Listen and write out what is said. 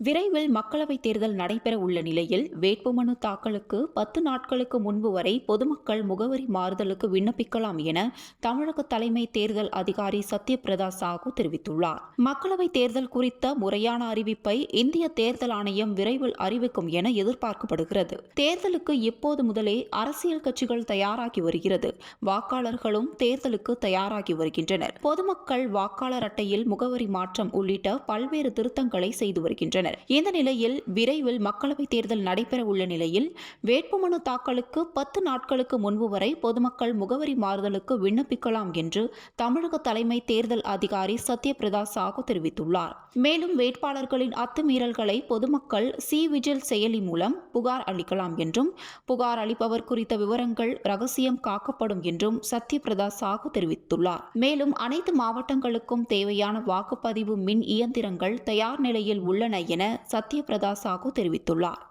விரைவில் மக்களவைத் தேர்தல் நடைபெற உள்ள நிலையில் வேட்புமனு தாக்கலுக்கு பத்து நாட்களுக்கு முன்பு வரை பொதுமக்கள் முகவரி மாறுதலுக்கு விண்ணப்பிக்கலாம் என தமிழக தலைமை தேர்தல் அதிகாரி சத்யபிரதா சாகு தெரிவித்துள்ளார். மக்களவைத் தேர்தல் குறித்த முறையான அறிவிப்பை இந்திய தேர்தல் ஆணையம் விரைவில் அறிவிக்கும் என எதிர்பார்க்கப்படுகிறது. தேர்தலுக்கு இப்போது முதலே அரசியல் கட்சிகள் தயாராகி வருகிறது. வாக்காளர்களும் தேர்தலுக்கு தயாராகி வருகின்றனர். பொதுமக்கள் வாக்காளர் அட்டையில் முகவரி மாற்றம் உள்ளிட்ட பல்வேறு திருத்தங்களை செய்து வருகின்றனர். இந்த நிலையில் விரைவில் மக்களவைத் தேர்தல் நடைபெற உள்ள நிலையில் வேட்புமனு தாக்கலுக்கு பத்து நாட்களுக்கு முன்பு வரை பொதுமக்கள் முகவரி மாறுதலுக்கு விண்ணப்பிக்கலாம் என்று தமிழக தலைமை தேர்தல் அதிகாரி சத்யபிரதா சாகு தெரிவித்துள்ளார். மேலும் வேட்பாளர்களின் அத்துமீறல்களை பொதுமக்கள் சி விஜில் செயலி மூலம் புகார் அளிக்கலாம் என்றும் புகார் அளிப்பவர் குறித்த விவரங்கள் ரகசியம் காக்கப்படும் என்றும் சத்யபிரதா சாஹூ தெரிவித்துள்ளார். மேலும் அனைத்து மாவட்டங்களுக்கும் தேவையான வாக்குப்பதிவு மின் இயந்திரங்கள் தயார் நிலையில் உள்ளன என சத்யபிரதா சாகு தெரிவித்துள்ளார்.